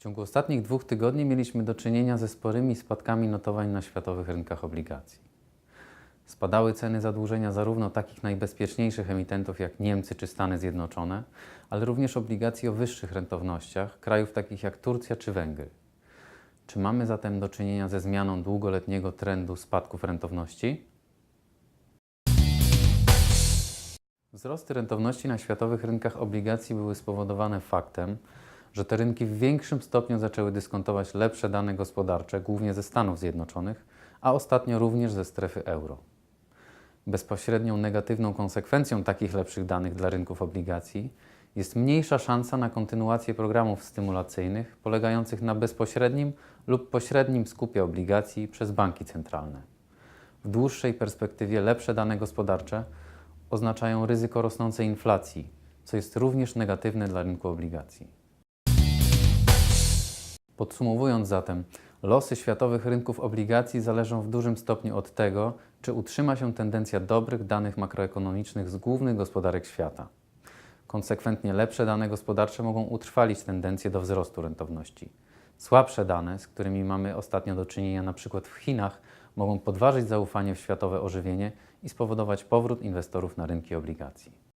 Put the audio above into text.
ciągu ostatnich dwóch tygodni mieliśmy do czynienia ze sporymi spadkami notowań na światowych rynkach obligacji. Spadały ceny zadłużenia zarówno takich najbezpieczniejszych emitentów jak Niemcy czy Stany Zjednoczone, ale również obligacji o wyższych rentownościach krajów takich jak Turcja czy Węgry. Czy mamy zatem do czynienia ze zmianą długoletniego trendu spadków rentowności? Wzrosty rentowności na światowych rynkach obligacji były spowodowane faktem, że te rynki w większym stopniu zaczęły dyskontować lepsze dane gospodarcze, głównie ze Stanów Zjednoczonych, a ostatnio również ze strefy euro. Bezpośrednią negatywną konsekwencją takich lepszych danych dla rynków obligacji jest mniejsza szansa na kontynuację programów stymulacyjnych polegających na bezpośrednim lub pośrednim skupie obligacji przez banki centralne. W dłuższej perspektywie lepsze dane gospodarcze oznaczają ryzyko rosnącej inflacji, co jest również negatywne dla rynku obligacji. Podsumowując zatem, losy światowych rynków obligacji zależą w dużym stopniu od tego, czy utrzyma się tendencja dobrych danych makroekonomicznych z głównych gospodarek świata. Konsekwentnie lepsze dane gospodarcze mogą utrwalić tendencję do wzrostu rentowności. Słabsze dane, z którymi mamy ostatnio do czynienia np. w Chinach, mogą podważyć zaufanie w światowe ożywienie i spowodować powrót inwestorów na rynki obligacji.